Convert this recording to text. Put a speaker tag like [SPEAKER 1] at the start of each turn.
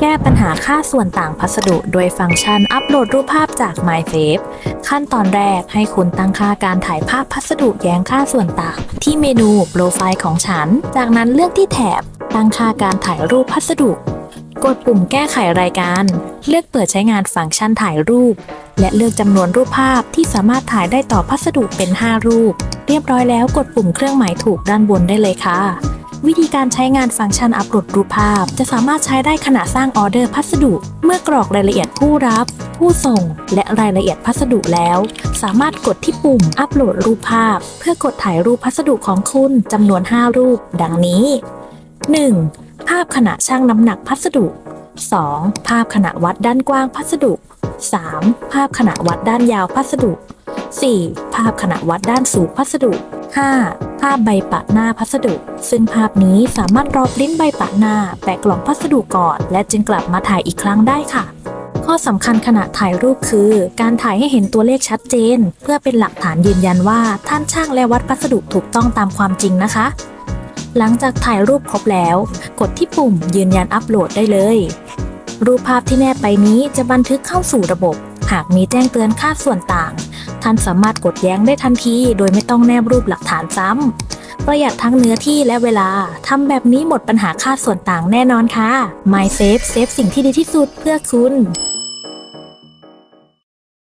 [SPEAKER 1] แก้ปัญหาค่าส่วนต่างพัสดุ โดยฟังก์ชันอัปโหลดรูปภาพจาก MyFave ขั้นตอนแรกให้คุณตั้งค่าการถ่ายภาพพัสดุแย้งค่าส่วนต่าง ที่เมนูโปรไฟล์ของฉัน จากนั้นเลือกที่แถบ ตั้งค่าการถ่ายรูปพัสดุ กดปุ่มแก้ไขรายการ เลือกเปิดใช้งานฟังก์ชันถ่ายรูป และเลือกจำนวนรูปภาพที่สามารถถ่ายได้ต่อพัสดุเป็น 5 รูป เรียบร้อยแล้วกดปุ่มเครื่องหมายถูกด้านบนได้เลยค่ะ วิธีการใช้งานฟังก์ชันอัปโหลดรูปภาพ จะสามารถใช้ได้ขณะสร้างออเดอร์พัสดุ เมื่อกรอกรายละเอียดผู้รับ ผู้ส่ง และรายละเอียดพัสดุแล้ว สามารถกดที่ปุ่มอัปโหลดรูปภาพ เพื่อกดถ่ายรูปพัสดุของคุณจำนวน 5 รูป ดังนี้ 1. ภาพขณะชั่งน้ำหนักพัสดุ 2. ภาพขณะวัดด้านกว้างพัสดุ 3. ภาพขณะวัดด้านยาวพัสดุ 4. ภาพขณะวัดด้านสูงพัสดุ 5. ภาพใบปะหน้าพัสดุ ซึ่งภาพนี้สามารถรอปริ้นใบปะหน้าแปะกล่องพัสดุก่อน และจึงกลับมาถ่ายอีกครั้งได้ค่ะ ข้อสำคัญขณะถ่ายรูปคือ การถ่ายให้เห็นตัวเลขชัดเจน เพื่อเป็นหลักฐานยืนยันว่าท่านช่างและวัดพัสดุถูกต้องตามความจริงนะคะ หลังจากถ่ายรูปครบแล้ว กดที่ปุ่มยืนยันอัปโหลดได้เลย รูปภาพที่แนบไปนี้จะบันทึกเข้าสู่ระบบ หากมีแจ้งเตือนค่าส่วนต่าง ท่านสามารถกดแย้งได้ทันทีโดยไม่ต้องแนบรูปหลักฐานซ้ำ ประหยัดทั้งเนื้อที่และเวลา ทำแบบนี้หมดปัญหาค่าส่วนต่างแน่นอนค่ะ MySafe เซฟสิ่งที่ดีที่สุดเพื่อคุณ